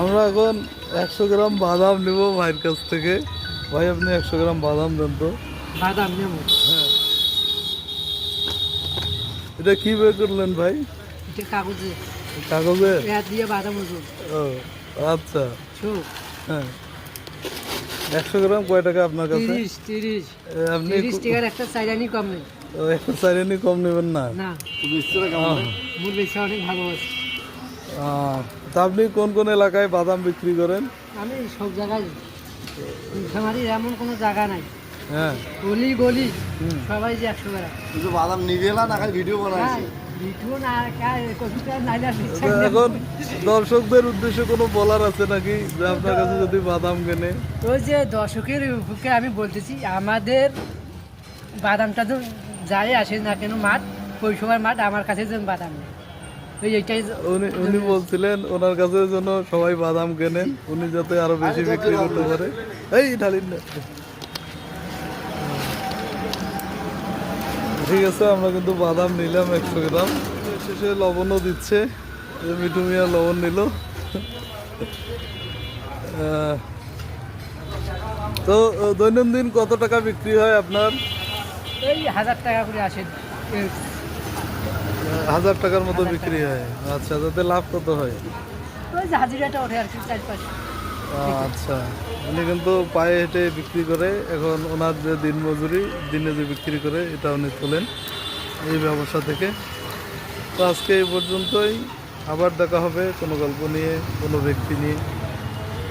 আমরা এখন একশো গ্রাম বাদাম নেব ভাইয়ের কাছ থেকে। ভাই আপনি একশো গ্রাম বাদাম দেন তো। বাদাম নেব। হ্যাঁ। এটা কি বের করলেন ভাই? এটা কাগজে। কাগজে? দিয়ে বাদাম ওজন ও আচ্ছা। হ্যাঁ। একশো গ্রাম কয় টাকা আপনার কাছে? তিরিশ তিরিশ। আপনি তিরিশ টাকার একটা চাইরানি কম নেই। ও, একটা চাইনি কম নেবেন না? না। আহ, মুর বেশি অনেক ভালো আছে। আহ, তা আপনি কোন কোন এলাকায় বাদাম বিক্রি করেন? আমি সব জায়গায় এমন কোনো জায়গা নাই। হ্যাঁ। গলি গলি সবাই যে একশো কিন্তু বাদাম নিবে না খালি ভিডিও বানাইছে ভিডিও না কম্পিউটার নাইলে তো এখন দর্শকদের উদ্দেশ্যে কোনো বলার আছে নাকি? যে আপনার কাছে যদি বাদাম কেনে। ওই যে দর্শকের বুকে আমি বলতেছি আমাদের বাদামটা তো যাই আসে না কেন মাঠ ওই সময় মাঠ আমার কাছে যেন বাদাম নেই। ওই এইটাই উনি উনি বলছিলেন ওনার কাছে যেন সবাই বাদাম কেনেন উনি যাতে আরও বেশি বিক্রি করতে পারে। এই ঢালিন না ঠিক আছে আমরা কিন্তু বাদাম নিলাম একশো গ্রাম। শেষে লবণও দিচ্ছে মিঠু মিয়া লবণ নিল। তো দৈনন্দিন কত টাকা বিক্রি হয় আপনার? এই হাজার টাকা করে আসে। হাজার টাকার মতো বিক্রি হয়। আচ্ছা তাতে লাভ কত হয়? ওই যে হাজিরাটা ওঠে আর কি চার আচ্ছা উনি কিন্তু পায়ে হেঁটে বিক্রি করে এখন ওনার যে দিন মজুরি দিনে যে বিক্রি করে এটা উনি তোলেন এই ব্যবসা থেকে। তো আজকে এই পর্যন্তই। আবার দেখা হবে কোনো গল্প নিয়ে কোনো ব্যক্তি নিয়ে।